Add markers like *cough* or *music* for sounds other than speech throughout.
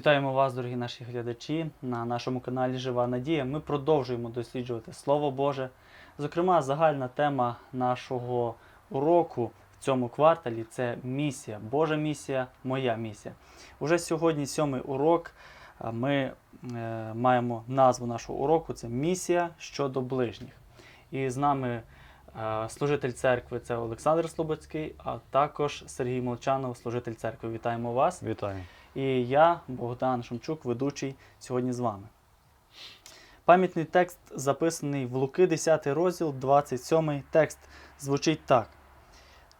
Вітаємо вас, дорогі наші глядачі, на нашому каналі Жива Надія. Ми продовжуємо досліджувати Слово Боже. Зокрема, загальна тема нашого уроку в цьому кварталі це місія. Божа місія, моя місія. Уже сьогодні сьомий урок. Ми е, маємо назву нашого уроку це місія щодо ближніх. І з нами е, служитель церкви це Олександр Слободський, а також Сергій Молчанов, служитель церкви. Вітаємо вас. Вітаю. І я, Богдан Шумчук, ведучий сьогодні з вами. Пам'ятний текст записаний в Луки, 10 розділ, 27 текст звучить так.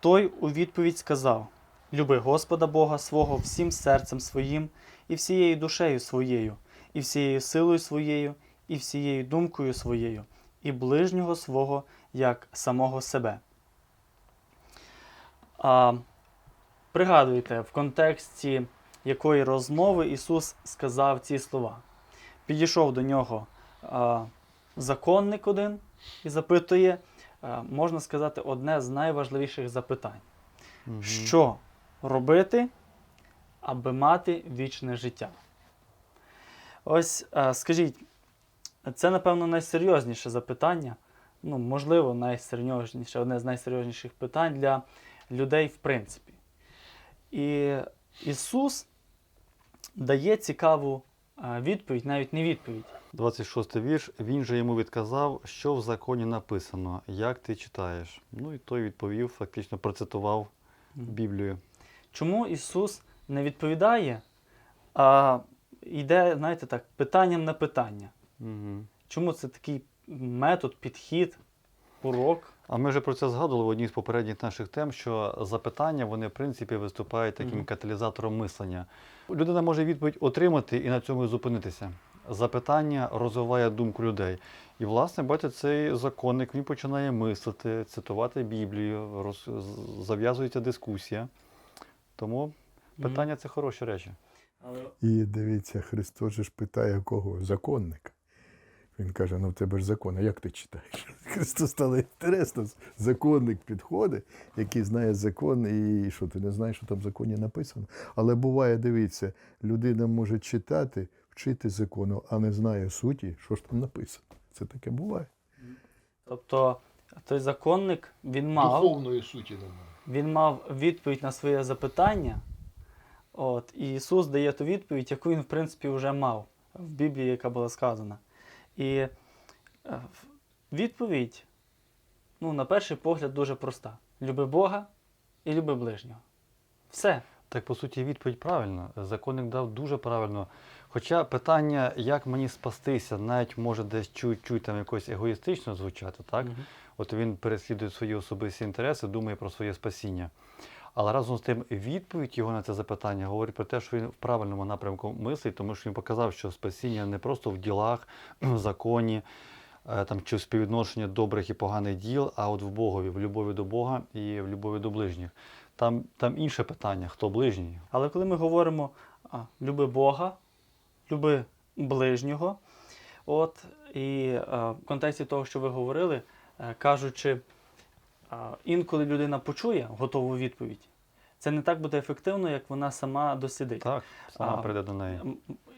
Той у відповідь сказав: Люби Господа Бога свого всім серцем своїм, і всією душею своєю, і всією силою своєю, і всією думкою своєю, і ближнього свого як самого себе. А, пригадуйте, в контексті якої розмови Ісус сказав ці слова. Підійшов до нього а, законник один і запитує, а, можна сказати, одне з найважливіших запитань: Мгм. що робити, аби мати вічне життя? Ось а, скажіть, це, напевно, найсерйозніше запитання. Ну, можливо, найсерйозніше, одне з найсерйозніших питань для людей, в принципі. І Ісус дає цікаву відповідь, навіть не відповідь. 26 вірш. Він же йому відказав, що в законі написано, як ти читаєш. Ну і той відповів, фактично процитував Біблію. Чому Ісус не відповідає, а йде, знаєте так, питанням на питання? Угу. Чому це такий метод, підхід, урок? А ми вже про це згадували в одній з попередніх наших тем, що запитання вони в принципі виступають таким каталізатором мислення. Людина може відповідь отримати і на цьому зупинитися. Запитання розвиває думку людей. І, власне, бачите, цей законник він починає мислити, цитувати Біблію, роз... зав'язується дискусія. Тому питання це хороші речі. Але І дивіться, Христос же ж питає кого? Законника. Він каже: ну в тебе ж закон, а як ти читаєш? *laughs* Христос стало інтересно. Законник підходить, який знає закон, і що ти не знаєш, що там в законі написано. Але буває, дивіться, людина може читати, вчити закону, а не знає суті, що ж там написано. Це таке буває. Тобто той законник він мав, Духовної суті немає. він мав відповідь на своє запитання. От, і Ісус дає ту відповідь, яку він, в принципі, вже мав в Біблії, яка була сказана. І е, відповідь, ну, на перший погляд, дуже проста: люби Бога і люби ближнього. Все. Так, по суті, відповідь правильна. Законник дав дуже правильно. Хоча питання, як мені спастися, навіть може десь чуть-чуть там якось егоїстично звучати, так? Мгм. От він переслідує свої особисті інтереси, думає про своє спасіння. Але разом з тим відповідь його на це запитання говорить про те, що він в правильному напрямку мислить, тому що він показав, що спасіння не просто в ділах, *clears throat* в законі, е, там, чи в співвідношенні добрих і поганих діл, а от в Богові, в любові до Бога і в любові до ближніх. Там, там інше питання, хто ближній. Але коли ми говоримо люби Бога, люби ближнього, от, і а, в контексті того, що ви говорили, е, кажучи, інколи людина почує готову відповідь, це не так буде ефективно, як вона сама дослідить. Так, сама прийде до неї.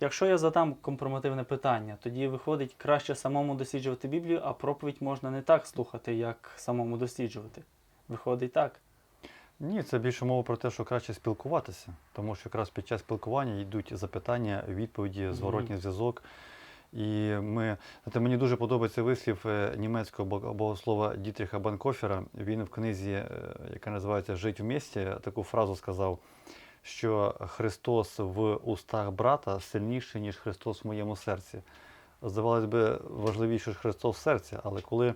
Якщо я задам компромативне питання, тоді виходить краще самому досліджувати Біблію, а проповідь можна не так слухати, як самому досліджувати. Виходить так. Ні, це більше мова про те, що краще спілкуватися, тому що якраз під час спілкування йдуть запитання, відповіді, зворотній зв'язок. І ми, знаєте, мені дуже подобається вислів е, німецького богослова Дітріха Банкофера. Він в книзі, е, яка називається Жить в місті, таку фразу сказав, що Христос в устах брата сильніший, ніж Христос в моєму серці. Здавалось би, важливіше ж Христос в серці, але коли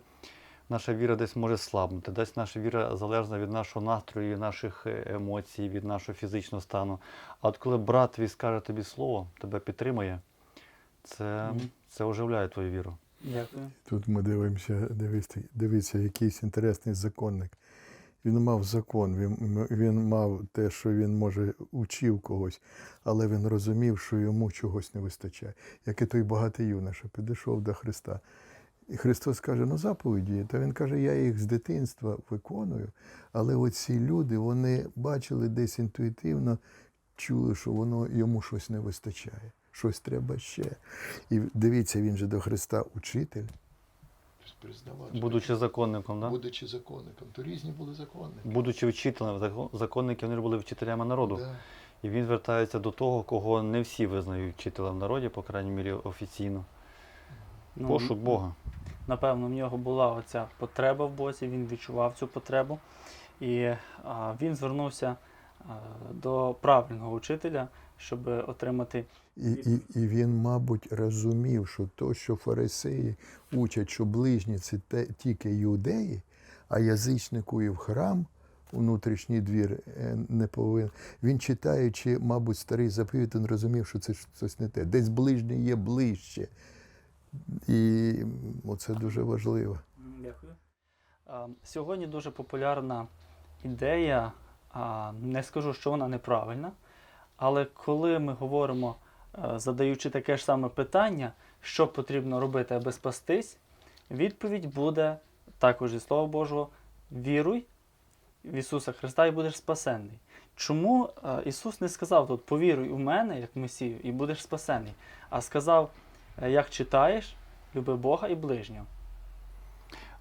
наша віра десь може слабнути, десь наша віра залежна від нашого настрою, наших е, емоцій, від нашого фізичного стану. А от коли брат твій скаже тобі слово, тебе підтримує, це, це оживляє твою віру. Дякую. Тут ми дивимося, дивіться, дивіться, якийсь інтересний законник. Він мав закон, він, він мав те, що він може учив когось, але він розумів, що йому чогось не вистачає. Як і той багатий юноша підійшов до Христа. І Христос каже, ну заповіді. Та він каже, я їх з дитинства виконую, але оці люди вони бачили десь інтуїтивно, чули, що воно йому щось не вистачає, щось треба ще. І дивіться, він же до Христа учитель. Признавав, Будучи законником, да? будучи законником, то різні були законники. будучи вчителем, закон- законники вони були вчителями народу. Да. І він звертається до того, кого не всі визнають вчителем в народі, по крайній мірі офіційно. Ну, Пошук Бога. Напевно, в нього була оця потреба в Бозі, він відчував цю потребу. І а, він звернувся а, до правильного учителя, щоб отримати І, і, і він, мабуть, розумів, що то, що фарисеї учать, що ближні це те, тільки юдеї, а язичнику і в храм у внутрішній двір е, не повинен. Він читаючи, мабуть, старий заповіт, він розумів, що це щось не те. Десь ближнє є ближче. І оце дуже важливо. Дякую. Сьогодні дуже популярна ідея, не скажу, що вона неправильна, але коли ми говоримо, е, задаючи таке ж саме питання, що потрібно робити, аби спастись, відповідь буде також зі Слова Божого: віруй в Ісуса Христа і будеш спасенний. Чому е, Ісус не сказав тут повіруй у мене, як Месію, і будеш спасений, а сказав, е, як читаєш, люби Бога і ближнього.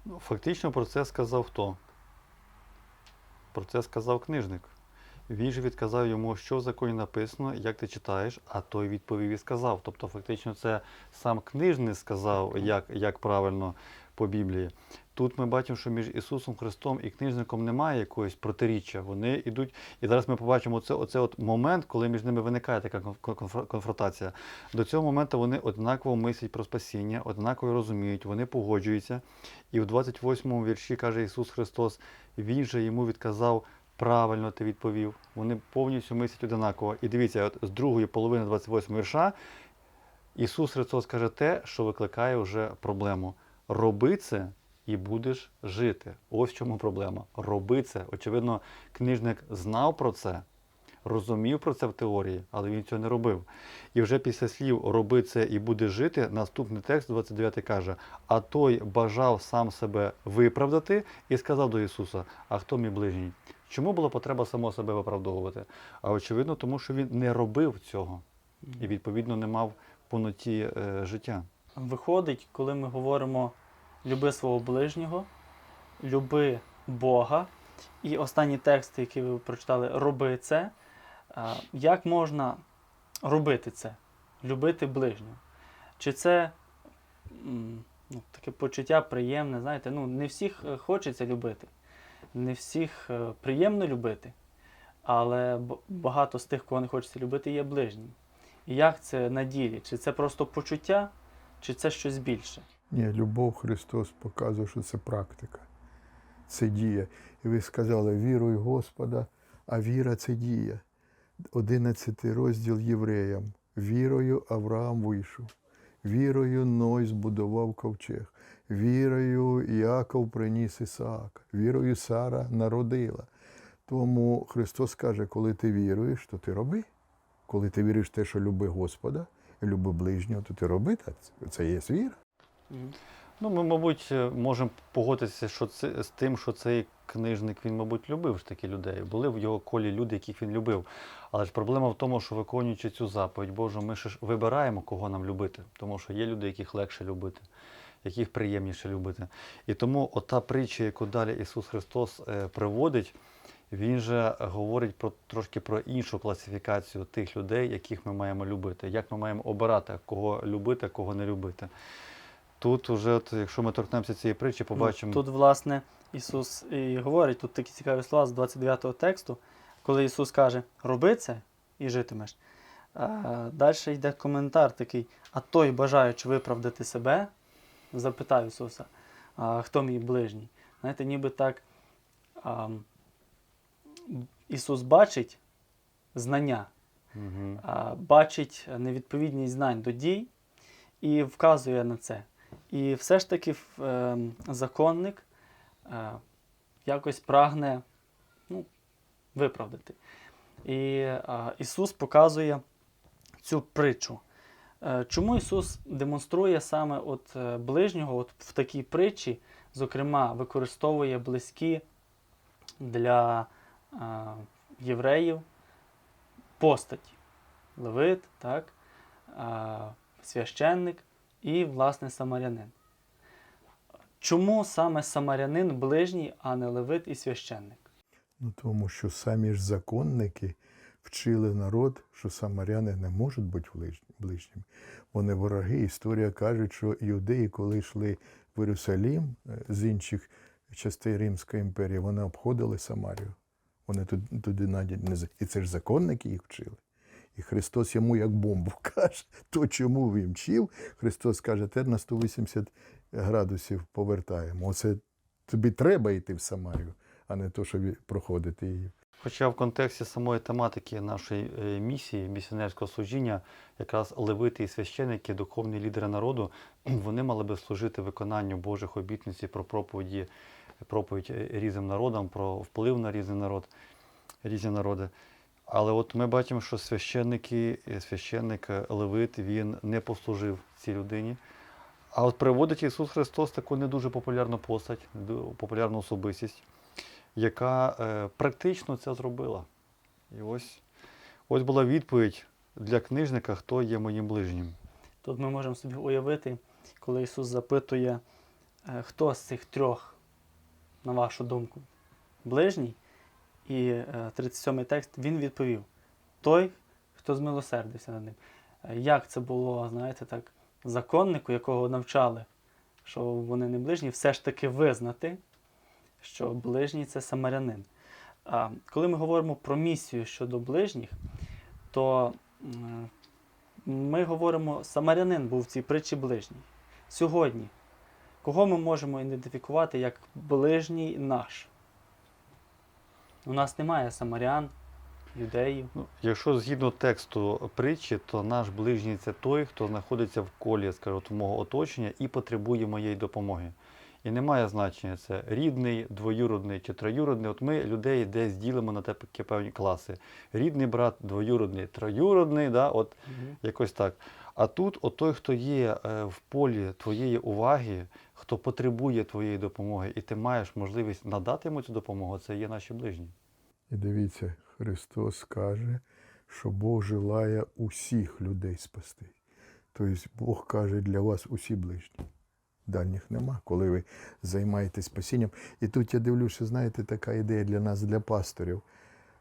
Ну, Фактично про це сказав хто? Про це сказав книжник. Він же відказав йому, що в законі написано, як ти читаєш, а той відповів і сказав. Тобто, фактично, це сам книжник сказав, як, як правильно по Біблії. Тут ми бачимо, що між Ісусом Христом і книжником немає якогось протиріччя. Вони йдуть, і зараз ми побачимо оце, оце от момент, коли між ними виникає така конф- конф- конфронтація. До цього моменту вони однаково мислять про спасіння, однаково розуміють, вони погоджуються. І в 28-му вірші каже Ісус Христос, Він же йому відказав, правильно ти відповів. Вони повністю мислять однаково. І дивіться, от з другої половини 28 вірша Ісус Христос каже те, що викликає вже проблему. Роби це і будеш жити. Ось в чому проблема. Роби це. Очевидно, книжник знав про це, розумів про це в теорії, але він цього не робив. І вже після слів роби це і будеш жити, наступний текст 29 каже: А той бажав сам себе виправдати і сказав до Ісуса: А хто мій ближній? Чому була потреба само себе виправдовувати? А очевидно, тому що він не робив цього і, відповідно, не мав повноті е, життя. Виходить, коли ми говоримо люби свого ближнього, люби Бога. І останні тексти, які ви прочитали, роби це. А, Як можна робити це? Любити ближнього? Чи це ну, таке почуття приємне, знаєте, ну, не всіх е, хочеться любити, не всіх е, приємно любити, але багато з тих, кого не хочеться любити, є ближнім. І як це на ділі? Чи це просто почуття, чи це щось більше? Ні, любов Христос показує, що це практика, це дія. І ви сказали, віруй Господа, а віра це дія. 11 розділ євреям. Вірою Авраам вийшов. Вірою Ной збудував ковчег. Вірою Іаков приніс Ісаака. Вірою Сара народила. Тому Христос каже, коли ти віруєш, то ти роби. Коли ти віриш в те, що люби Господа, і люби ближнього, то ти роби. Це є віра. Ну, ми, мабуть, е, можемо погодитися що це, з тим, що цей книжник, він, мабуть, любив ж такі людей. Були в його колі люди, яких він любив. Але ж проблема в тому, що виконуючи цю заповідь Божу, ми ж вибираємо, кого нам любити. Тому що є люди, яких легше любити, яких приємніше любити. І тому ота притча, яку далі Ісус Христос е, приводить, він же говорить про трошки про іншу класифікацію тих людей, яких ми маємо любити, як ми маємо обирати, кого любити, кого не любити. Тут уже, от, якщо ми торкнемося цієї притчі, побачимо. Тут, власне, Ісус і говорить, тут такі цікаві слова з 29-го тексту, коли Ісус каже, роби це і житимеш. А, далі йде коментар такий, а той, бажаючи виправдати себе, запитав Ісуса, а хто мій ближній? Знаєте, ніби так а, Ісус бачить знання, Угу. а, бачить невідповідність знань до дій і вказує на це. І все ж таки ем, законник е, якось прагне ну, виправдати. І е, Ісус показує цю притчу. Е, Чому Ісус демонструє саме от е, ближнього от в такій притчі, зокрема, використовує близькі для е, євреїв постаті: Левит, так, а, священник і, власне, самарянин. Чому саме самарянин ближній, а не левит і священник? Ну, тому що самі ж законники вчили народ, що самаряни не можуть бути ближніми. Вони вороги. Історія каже, що юдеї, коли йшли в Єрусалім е, з інших частин Римської імперії, вони обходили Самарію. Вони туди, навіть не І це ж законники їх вчили. І Христос йому як бомбу *laughs* каже, то чому він вчив, Христос каже, тепер на 180 градусів повертаємо. Оце тобі треба йти в Самарію, а не то, щоб проходити її. Хоча в контексті самої тематики нашої е, місії, місіонерського служіння, якраз левити і священики, духовні лідери народу, *clears throat* вони мали би служити виконанню Божих обітниць про проповіді, проповідь е, різним народам, про вплив на різний народ, різні народи. Але от ми бачимо, що священники, е, священник е, Левит, він не послужив цій людині. А от приводить Ісус Христос таку не дуже популярну постать, популярну особистість яка е, практично це зробила. І ось, ось була відповідь для книжника, хто є моїм ближнім. Тут ми можемо собі уявити, коли Ісус запитує, е, хто з цих трьох, на вашу думку, ближній, і е, 37 текст, він відповів: той, хто змилосердився над ним. Е, Як це було, знаєте, так, законнику, якого навчали, що вони не ближні, все ж таки визнати, що ближній це самарянин. А коли ми говоримо про місію щодо ближніх, то ми говоримо, самарянин був в цій притчі ближній. Сьогодні, кого ми можемо ідентифікувати як ближній наш? У нас немає самарян, юдеїв. Ну, якщо згідно тексту притчі, то наш ближній це той, хто знаходиться в колі, скажу, мого оточення і потребує моєї допомоги. І немає значення, це рідний, двоюродний чи троюродний. От ми людей десь ділимо на такі певні класи. Рідний брат, двоюродний, троюродний, да, от Якось так. А тут, от той, хто є е, в полі твоєї уваги, хто потребує твоєї допомоги, і ти маєш можливість надати йому цю допомогу, це є наші ближні. І дивіться, Христос каже, що Бог желає усіх людей спасти. Тобто Бог каже для вас усі ближні. Дальніх нема, коли ви займаєтесь спасінням. І тут я дивлюся, знаєте, така ідея для нас, для пасторів.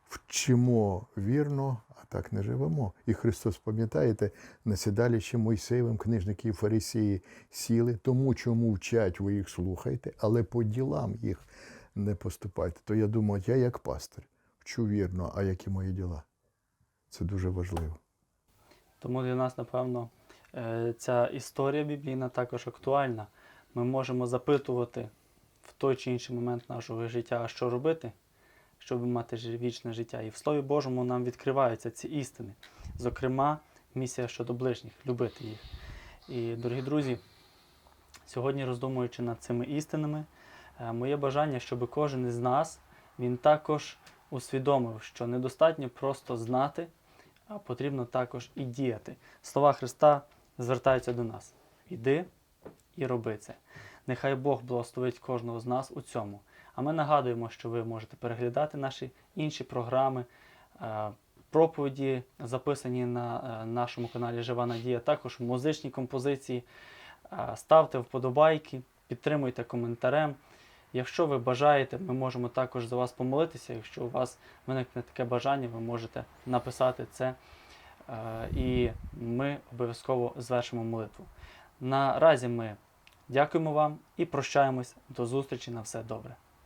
Вчимо вірно, а так не живемо. І Христос, пам'ятаєте, на сідалищі Мойсеєвим книжники і фарисії сіли, тому чому вчать, ви їх слухайте, але по ділам їх не поступайте. То я думаю, я як пастор вчу вірно, а які мої діла? Це дуже важливо. Тому для нас, напевно, е, ця історія біблійна також актуальна. Ми можемо запитувати в той чи інший момент нашого життя, що робити, щоб мати вічне життя. І в Слові Божому нам відкриваються ці істини. Зокрема, місія щодо ближніх любити їх. І, дорогі друзі, сьогодні, роздумуючи над цими істинами, е, моє бажання, щоб кожен із нас він також усвідомив, що недостатньо просто знати, а потрібно також і діяти. Слова Христа звертаються до нас: іди і роби це. Нехай Бог благословить кожного з нас у цьому. А ми нагадуємо, що ви можете переглядати наші інші програми, е, проповіді, записані на е, нашому каналі Жива Надія, також музичні композиції. Е, Ставте вподобайки, підтримуйте коментарем. Якщо ви бажаєте, ми можемо також за вас помолитися. Якщо у вас виникне таке бажання, ви можете написати це, і ми обов'язково звершимо молитву. Наразі ми дякуємо вам і прощаємось. До зустрічі на все добре.